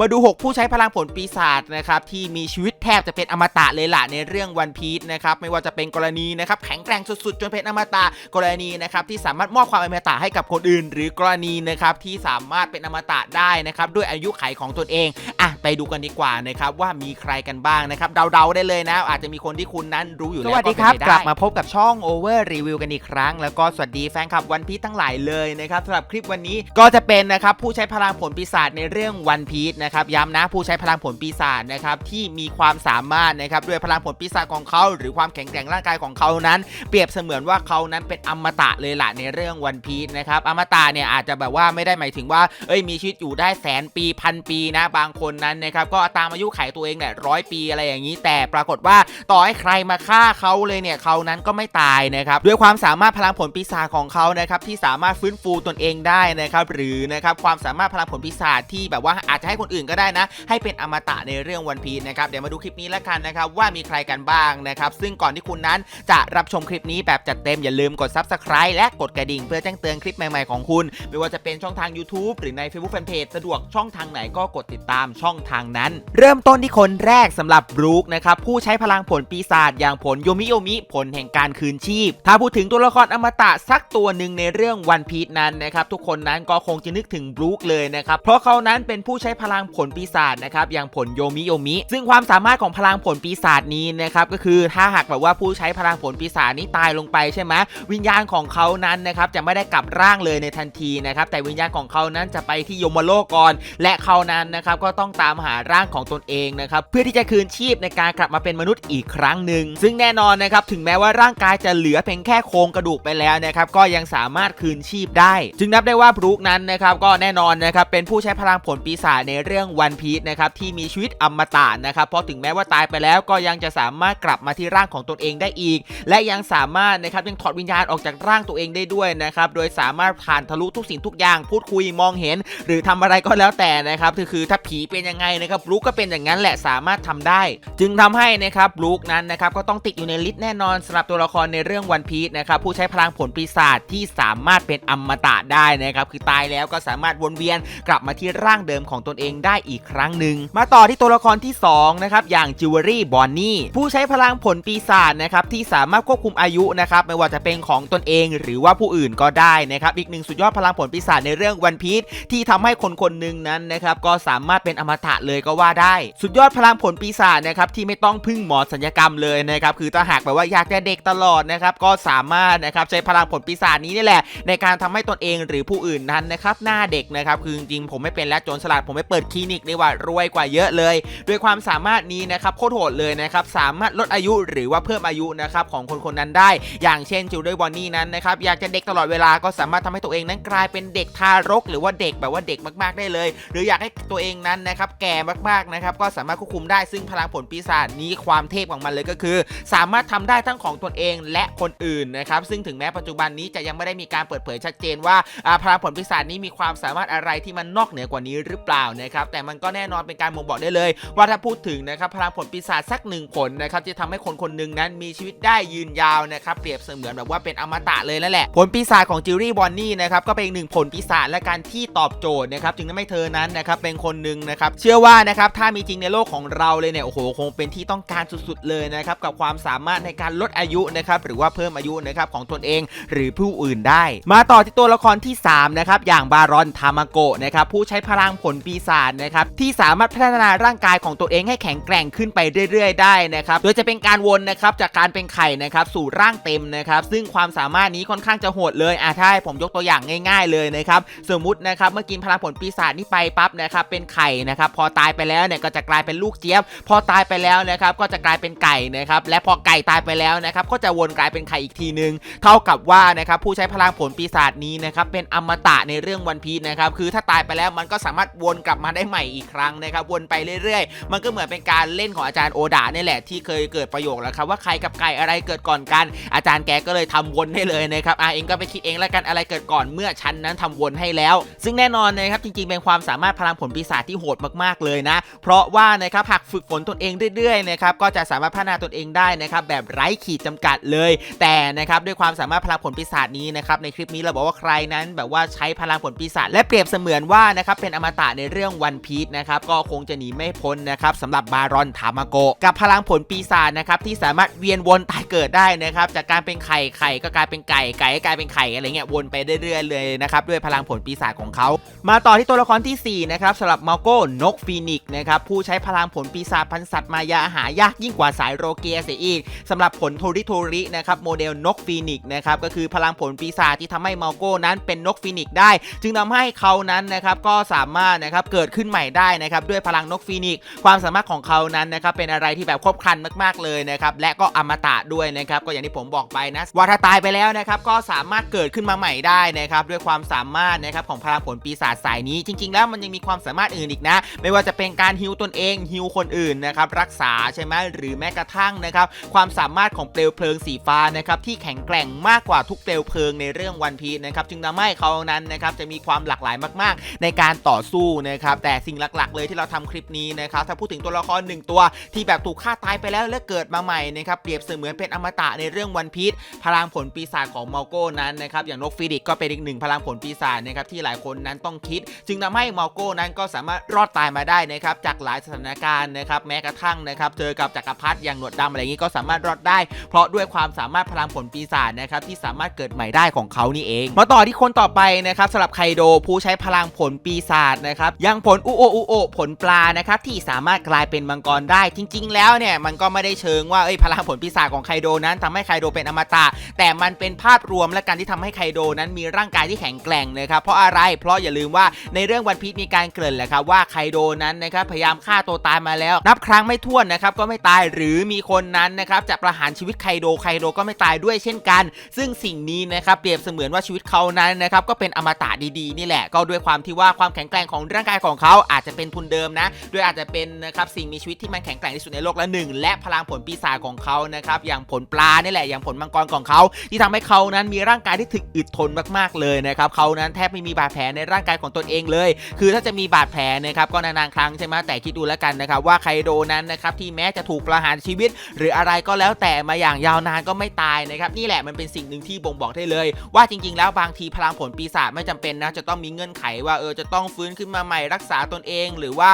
มาดู 6 ผู้ใช้พลังผลปีศาจนะครับที่มีชีวิตแทบจะเป็นอมตะเลยล่ะในเรื่องวันพีชนะครับไม่ว่าจะเป็นกรณีนะครับแข็งแกร่งสุดๆ จนเป็นอมตะกรณีนะครับที่สามารถมอบความอมตะให้กับคนอื่น หรือกรณีนะครับที่สามารถเป็นอมตะได้นะครับด้วยอายุไขของตนเองอะ ไปดูกันดีกว่านะครับว่ามีใครกันบ้างนะครับเดาๆได้เลยนะ อาจจะมีคนที่คุณนั้นรู้อยู่แล้วสวัสดีครับก็เป็นไปกลับมาพบกับช่อง Over Review กันอีกครั้ง แล้วก็สวัสดีแฟนคลับวันพี e ทั้งหลายเลยนะครับสำหรับคลิปวันนี้ก็จะเป็นนะครับผู้ใช้พลังผลปีศาจในเรื่องวันพี e นะครับย้ำนะผู้ใช้พลังผลปีศาจนะครับที่มีความสามารถนะครับด้วยพลังผลปีศาจของเขา หรือความแข็งแกร่งร่างกายของเขานั้น เปรียบเสมือนว่าเขานั้นเป็นอมตะเลยล่ะในเรื่องวันพี e นะครับอมตะเนี่ยอาจจะแบบว่าไม่ได้หมายถึงว่าเอ้ยมีชีวิตอยู่ได้แสนปีพันปีนะบางคนนั้นนะครับก็ตามอายุไขตัวเองเนี่ยร้อยปีอะไรอย่างนี้ แต่ปรากฏว่าต่อให้ใครมาฆ่าเขาเลยเนี่ยเขานั้นก็ไม่ตายนะครับด้วยความสามารถพลังผลปีศาจของเขานะครับที่สามารถฟื้นฟูตนเองได้นะครับหรือนะครับความสามารถพลังผลปีศาจที่แบบว่าอาจจะให้คนอื่นก็ได้นะ ให้เป็นอมตะในเรื่องวันพีนะครับเดี๋ยวมาดูคลิปนี้แล้วกันนะครับว่ามีใครกันบ้างนะครับซึ่งก่อนที่คุณนั้นจะรับชมคลิปนี้แบบจัดเต็มอย่าลืมกด Subscribe และกดกระดิ่งเพื่อแจ้งเตือนคลิปใหม่ๆของคุณ ไม่ว่าจะเป็นช่องทาง YouTube หรือใน Facebook Fanpage สะดวกช่องทางไหนก็กดติดตามช่องทางนั้น เริ่มต้นที่คนแรกสำหรับบรูคนะครับผู้ใช้พลังผลปีศาจอย่างผลโยมิโยมิผลแห่งการคืนชีพ ถ้าพูดถึงตัวละครอมตะสักตัวหนึ่งในเรื่องวันพี e นั้นนะครับทุกคนนั้นก็คงจะนึกถึงบรูคเลยนะครับเพราะเขานั้นเป็นผู้ใช้พลังผลปีศาจนะครับอย่างผลโยมิโยมิ ซึ่งความสามารถของพลังผลปีศาจนี้นะครับก็คือถ้าหากแบบว่าผู้ใช้พลังผลปีศาจนี้ตายลงไปใช่ไหมวิญญาณของเขานั้นนะครับจะไม่ได้กลับร่างเลยในทันทีนะครับแต่วิญญาณของเขานั้นจะไปที่ยมโลกก่อนและเขานั้นนะครับก็ต้องตามมหาร่างของตนเองนะครับเพื่อที่จะคืนชีพในการกลับมาเป็นมนุษย์อีกครั้งหนึ่งซึ่งแน่นอนนะครับถึงแม้ว่าร่างกายจะเหลือเพียงแค่โครงกระดูกไปแล้วนะครับก็ยังสามารถคืนชีพได้ จึงนับได้ว่าบรูคนั้นนะครับก็แน่นอนนะครับเป็นผู้ใช้พลังผลปีศาจในเรื่องวันพี e นะครับที่มีชีวิตอมตะนะครับเพราะถึงแม้ว่าตายไปแล้วก็ยังจะสามารถกลับมาที่ร่างของตนเองได้อีก และยังสามารถนะครับยังถอดวิญญาณออกจากร่างตัวเองได้ด้วยนะครับโดยสามารถผ่านทะลุทุกสิ่งทุกอย่าง พูดคุยมองเห็น หรือทำอะไรก็แล้วแต่นะครับคือคือถ้าผีเป็นยังไงนะครับบรูก็เป็นอย่างนั้นแหละสามารถทำได้ จึงทำให้นะครับบรูนั้นนะครับก็ต้องติดอยู่ในลิสต์แน่นอนสำหรับตัวละครในเรื่องวันพี e นะครับผู้ใช้พลังผลปีศาจที่สามารถเป็นอมตะได้นะครับคือตายแล้วก็สามารถวนเวียนกลับมาที่ร่างเดิมของตนเองได้อีกครั้งหนึ่งมาต่อที่ตัวละครที่2นะครับอย่างจิวเวอรี่บอนนี่ผู้ใช้พลังผลปีศาจนะครับที่สามารถควบคุมอายุนะครับไม่ว่าจะเป็นของตนเองหรือว่าผู้อื่นก็ได้นะครับอีกหนึ่งสุดยอดพลังผลปีศาจในเรื่องวันพี e ที่ทำให้คนคนหนึ่งนั้นนะครับก็สามารถเป็นอมตะเลยก็ว่าได้ สุดยอดพลังผลปีศาจนะครับที่ไม่ต้องพึ่งหมอสัญญกรรมเลยนะครับคือถ้าหากแบบว่าอยากจะเด็กตลอดนะครับก็สามารถนะครับใช้พลังผลปีศาจนี้นี่แหละ ในการทำให้ตนเองหรือผู้อื่นนั้นนะครับหน้าเด็กนะครับคือจริงๆผมไม่เป็นแล้วโจรสลัดผมไม่เปิดคลินิกเลยว่ารวยกว่าเยอะเลย ด้วยความสามารถนี้นะครับโคตรโหดเลยนะครับสามารถลดอายุหรือว่าเพิ่มอายุนะครับของคนคนนั้นได้ อย่างเช่นจิวด้วยบอนนี่นั้นนะครับอยากจะเด็กตลอดเวลาก็สามารถทำให้ตัวเองนั้นกลายเป็นเด็กทารก หรือว่าเด็กแบบว่าเด็กมาก ๆได้เลย หรืออยากให้ตัวเองนั้นนะครับแก่มากๆนะครับก็สามารถควบคุมได้ซึ่งพลังผลปีศาจนี้ความเทพของมันเลยก็คือ สามารถทำได้ทั้งของตนเองและคนอื่นนะครับซึ่งถึงแม้ปัจจุบันนี้จะยังไม่ได้มีการเปิดเผยชัดเจนว่าพลังผลปีศาจนี้มีความสามารถอะไรที่มันนอกเหนือกว่านี้หรือเปล่านะครับแต่มันก็แน่นอนเป็นการบ่งบอกได้เลย ว่าถ้าพูดถึงนะครับพลังผลปีศาจสักหนึ่งผลนะครับจะทำให้คนคนหนึ่งนั้นมีชีวิตได้ยืนยาวนะครับเปรียบเสมือนแบบว่าเป็นอมตะเลยนั่นแหละผลปีศาจของจิวรี่บอนนี่นะครับก็เป็นหนึ่งผลปีศาจและการที่ตอบโจทย์นะครับจึงทำให้เธอนั้นนะครับเป็นคนหนึ่งนะครับชื่อว่านะครับถ้ามีจริงในโลกของเราเลยเนี่ยโอ้โหคงเป็นที่ต้องการสุดๆเลยนะครับกับความสามารถในการลดอายุนะครับหรือว่าเพิ่มอายุนะครับของตนเองหรือผู้อื่นได้ มาต่อที่ตัวละครที่3นะครับอย่างบารอนทามาโกะนะครับผู้ใช้พลังผลปีศาจนะครับที่สามารถพัฒนาร่างกายของตัวเองให้แข็งแกร่งขึ้นไปเรื่อยๆ ได้นะครับโดยจะเป็นการวนนะครับจากการเป็นไข่นะครับสู่ร่างเต็มนะครับซึ่งความสามารถนี้ค่อนข้างจะโหดเลยอะถ้าให้ผมยกตัวอย่างง่าย ๆเลยนะครับสมมุตินะครับเมื่อกินพลังผลปีศาจนี้ไปปั๊บนะครับเป็นไข่นะครับพอตายไปแล้วเนี่ยก็จะกลายเป็นลูกเจี๊ยบ พอตายไปแล้วนะครับก็จะกลายเป็นไก่นะครับและพอไก่ตายไปแล้วนะครับก็จะวนกลายเป็นไข่อีกทีนึง เท่ากับว่านะครับผู้ใช้พลังผลปีศาจนี้นะครับเป็นอมตะในเรื่องวันพีชนะครับคือถ้าตายไปแล้วมันก็สามารถวนกลับมาได้ใหม่อีกครั้งนะครับวนไปเรื่อยๆ มันก็เหมือนเป็นการเล่นของอาจารย์โอดาเนี่ยแหละที่เคยเกิดประโยคแล้วครับว่าใครกับไก่อะไรเกิดก่อนกัน อาจารย์แกก็เลยทำวนให้เลยนะครับอะเองก็ไปคิดเองแล้วกันอะไรเกิดก่อนเมื่อฉันนั้นทำวนให้แล้ว ซึ่งแน่นอนนะครับจริงๆเป็นความสามารถพลังผลปีศาจที่โหดมากๆเลยนะ เพราะว่านะครับหากฝึกฝนตนเองเรื่อยๆนะครับก็จะสามารถพัฒนาตนเองได้นะครับแบบไร้ขีดจำกัดเลย แต่นะครับด้วยความสามารถพลังผลปีศาจนี้นะครับในคลิปนี้เราบอกว่าใครนั้นแบบว่าใช้พลังผลปีศาจและเปรียบเสมือนว่านะครับเป็นอมตะในเรื่องวันพีชนะครับก็คงจะหนีไม่พ้นนะครับสำหรับบารอนทามาโกกับพลังผลปีศาจนะครับที่สามารถเวียนวนตายเกิดได้นะครับจากการเป็นไข่ไข่ก็กลายเป็นไก่ไก่ก็กลายเป็นไข่อะไรเงี้ยวนไปเรื่อยๆเลยนะครับด้วยพลังผลปีศาจของเขา มาต่อที่ตัวละครที่4นะครับสำหรับมาโก้นกกฟีนิกซ์นะครับผู้ใช้พลังผลปีศาจพันสัตว์มายาหายากยิ่งกว่าสายโรเกียเสียอีกสำหรับผลโทริโทรินะครับโมเดลนกฟีนิกซ์นะครับก็คือพลังผลปีศาจที่ทำให้มาโก้นั้นเป็นนกฟีนิกซ์ได้ จึงทำให้เขานั้นนะครับก็สามารถนะครับเกิดขึ้นใหม่ได้นะครับด้วยพลังนกฟีนิกซ์ความสามารถของเขานั้นนะครับเป็นอะไรที่แบบครบครันมากๆเลยนะครับและก็อมตะด้วยนะครับก็อย่างที่ผมบอกไปนะว่าถ้าตายไปแล้วนะครับก็สามารถเกิดขึ้นมาใหม่ได้นะครับด้วยความสามารถนะครับของพลังผลปีศาจสายนี้ จริง ๆ แล้วมันยังมีความสามารถอื่นอีกนะไม่ว่าจะเป็นการฮิวตนเองฮิวคนอื่นนะครับรักษาใช่ไหมหรือแม้กระทั่งนะครับความสามารถของเปลวเพลิงสีฟ้านะครับที่แข็งแกร่งมากกว่าทุกเปลวเพลิงในเรื่องวันพีนะครับจึงทำให้เขานั้นนะครับจะมีความหลากหลายมาก ๆ ในการต่อสู้นะครับแต่สิ่งหลักๆ เลยที่เราทำคลิปนี้นะครับถ้าพูดถึงตัวละครหนึ่งตัว ที่แบบถูกฆ่าตายไปแล้วและเกิดมาใหม่นะครับเปรียบเสมือนเป็นอมตะในเรื่องวันพีพลังผลปีศาจของมาโก้นั้นนะครับอย่างนกฟีดิกก็เป็นอีกหนึ่งพลังผลปีศาจนะครับที่หลายคนนั้นต้องคิด จึงทำให้มาโก้นั้นก็สามารถรอดตายมาได้นะครับจากหลายสถานการณ์นะครับแม้กระทั่งนะครับเจอกับจักรพรรดิอย่างหนวดดำอะไรอย่างนี้ก็สามารถรอดได้ เพราะด้วยความสามารถพลังผลปีศาจนะครับที่สามารถเกิดใหม่ได้ของเขานี่เอง มาต่อที่คนต่อไปนะครับสำหรับไคโดผู้ใช้พลังผลปีศาจนะครับยังผลอุโออุโอผลปลานะครับที่สามารถกลายเป็นมังกรได้ จริง ๆ แล้วเนี่ยมันก็ไม่ได้เชิงว่าเอ้ยพลังผลปีศาจของไคโดนั้นทำให้ไคโดเป็นอมตะ แต่มันเป็นภาพรวมและการที่ทำให้ไคโดนั้นมีร่างกายที่แข็งแกร่งนะครับเพราะอะไรเพราะอย่าลืมว่าในเรื่องวันพีชมีการเกริ่นแหละครับว่าไคโดนั้นนะครับพยายามฆ่าตัวตายมาแล้ว นับครั้งไม่ถ้วนนะครับก็ไม่ตายหรือมีคนนั้นนะครับจะประหารชีวิตไคโดไคโดก็ไม่ตายด้วยเช่นกัน ซึ่งสิ่งนี้นะครับเปรียบเสมือนว่าชีวิตเขานั้นนะครับก็เป็นอมตะดีๆนี่แหละ ก็ด้วยความที่ว่าความแข็งแกร่งของร่างกายของเขาอาจจะเป็นทุนเดิมนะโดยอาจจะเป็นนะครับสิ่งมีชีวิตที่มันแข็งแกร่งที่สุดในโลกละหนึ่งและพลังผลปีศาจของเขานะครับอย่างผลปลานี่แหละอย่างผลมังกรของเขา ที่ทำให้เขานั้นมีร่างกายที่ถึกอึดทนมากๆเลยนะครับเขานั้นแทบไม่มีบาดแผลในร่างกายของตนเองเลย คือถ้าจะมีบาดแผลนะครับก็นานๆครั้งใช่ไหมแต่คิดดูแล้วกันนะครับว่าไคโดนั้นนะครับที่แม้จะถูกประหารชีวิต หรืออะไรก็แล้วแต่มาอย่างยาวนานก็ไม่ตายนะครับนี่แหละมันเป็นสิ่งหนึ่งที่บ่งบอกได้เลย ว่าจริงๆ แล้วบางทีพลังผลปีศาจไม่จำเป็นนะจะต้องมีเงื่อนไขว่าเออจะต้องฟื้นขึ้นมาใหม่รักษาตนเอง หรือว่า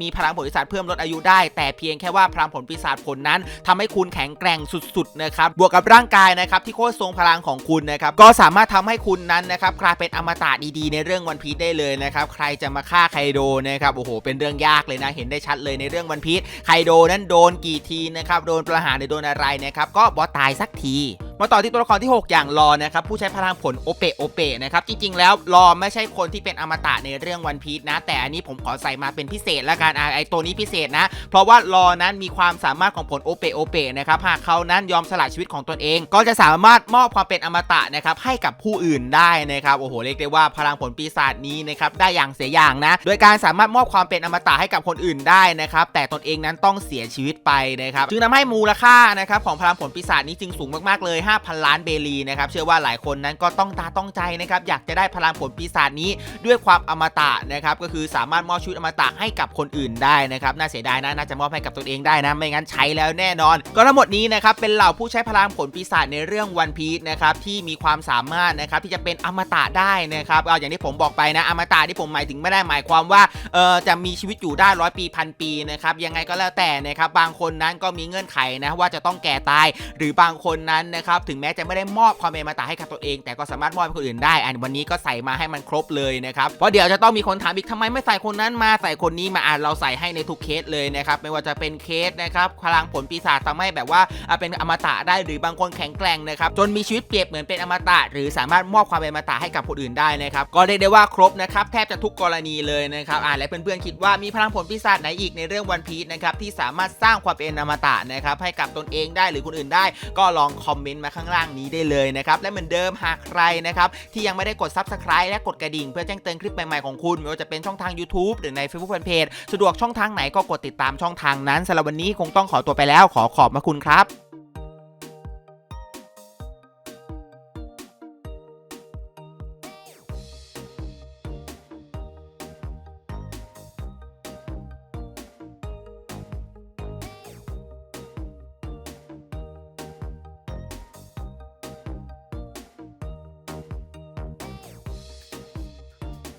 มีพลังผลปีศาจเพิ่มลดอายุได้ แต่เพียงแค่ว่าพลังผลปีศาจผลนั้นทำให้คุณแข็งแกร่งสุดๆนะครับบวกกับร่างกายนะครับที่โคตรทรงพลังของคุณนะครับก็สามารถทำให้คุณนั้นนะครับกลายเป็นอมตะดีๆในเรื่องวันพีได้เลยนะครับใครจะมาฆ่าไคโดนะครับโอ้โหเป็นเรื่องยากเลยนะ เห็นได้ชัดเลยในเรื่องวันพีชไคโดนั้นโดนกี่ทีนะครับ โดนประหารหรือโดนอะไรนะครับ ก็บอสตายสักที มาต่อที่ตัวละครที่ 6 อย่างรอนะครับผู้ใช้พลังผลโอเปโอเปนะครับจริงๆ แล้วรอไม่ใช่คนที่เป็นอมตะในเรื่องวันพีชนะ แต่อันนี้ผมขอใส่มาเป็นพิเศษละกันไอตัวนี้พิเศษนะ เพราะว่ารอนั้นมีความสามารถของผลโอเปโอเปนะครับหากเขานั้นยอมสละชีวิตของตนเอง ก็จะสามารถมอบความเป็นอมตะนะครับให้กับผู้อื่นได้นะครับโอ้โหเรียกได้ว่าพลังผลปีศาจนี้นะครับได้อย่างเสียอย่างนะ โดยการสามารถมอบความเป็นอมตะให้กับคนอื่นได้นะครับแต่ตนเองนั้นต้องเสียชีวิตไปนะครับจึงทำให้มูลค่านะครับของพลังผลปีศาจนี้จึงสูงมากๆเลย5,000 ล้านเบลีนะครับเชื่อว่าหลายคนนั้นก็ต้องตาต้องใจนะครับอยากจะได้พลังผลปีศาจนี้ด้วยความอมตะนะครับก็คือสามารถมอบชีวิตอมตะให้กับคนอื่นได้นะครับน่าเสียดายนะน่าจะมอบให้กับตนเองได้นะไม่งั้นใช้แล้วแน่นอน ก็ทั้งหมดนี้นะครับเป็นเหล่าผู้ใช้พลังผลปีศาจในเรื่องวันพี e นะครับที่มีความสามารถนะครับที่จะเป็นอมตะได้นะครับเอาอย่างที่ผมบอกไปนะอมตะที่ผมหมายถึงไม่ได้หมายความว่าเออจะมีชีวิตอยู่ได้ร้อยปีพันปีนะครับยังไงก็แล้วแต่นะครับบางคนนั้นก็มีเงื่อนไขนะว่าจะต้องแก่ตาย หรือบางคนนั้นนะครับถึงแม้จะไม่ได้มอบความเป็นอมตะให้กับตัวเอง แต่ก็สามารถมอบให้คนอื่นได้ อันวันนี้ก็ใส่มาให้มันครบเลยนะครับเพราะเดี๋ยวจะต้องมีคนถามอีกทำไมไม่ใส่คนนั้นมาใส่คนนี้มาอ่านเราใส่ให้ในทุกเคสเลยนะครับไม่ว่าจะเป็นเคสนะครับพลังผลปีศาจทำให้แบบว่าเป็นอมตะได้หรือบางคนแข็งแกร่งนะครับจนมีชีวิตเปรียบเหมือนเป็นอมตะ หรือสามารถมอบความเป็นอมตะให้กับคนอื่นได้นะครับก็เรียกได้ว่าครบนะครับแทบจะทุกกรณีเลยนะครับอ่านและเพื่อนๆคิดว่ามีพลังผลปีศาจไหนอีกในเรื่องวันพีชนะครับที่สามารถสร้างความเป็นอมตะนะครับให้กับตนเองได้หรือคนอื่นได้ ก็ลองคอมเมนต์มาข้างล่างนี้ได้เลยนะครับ และเหมือนเดิมหากใครนะครับ ที่ยังไม่ได้กด Subscribe และกดกระดิ่ง เพื่อแจ้งเตือนคลิปใหม่ ๆ ของคุณ ไม่ว่าจะเป็นช่องทาง YouTube หรือใน Facebook Fanpage สะดวกช่องทางไหนก็กดติดตามช่องทางนั้นสำหรับวันนี้คงต้องขอตัวไปแล้วขอขอบพระคุณครับ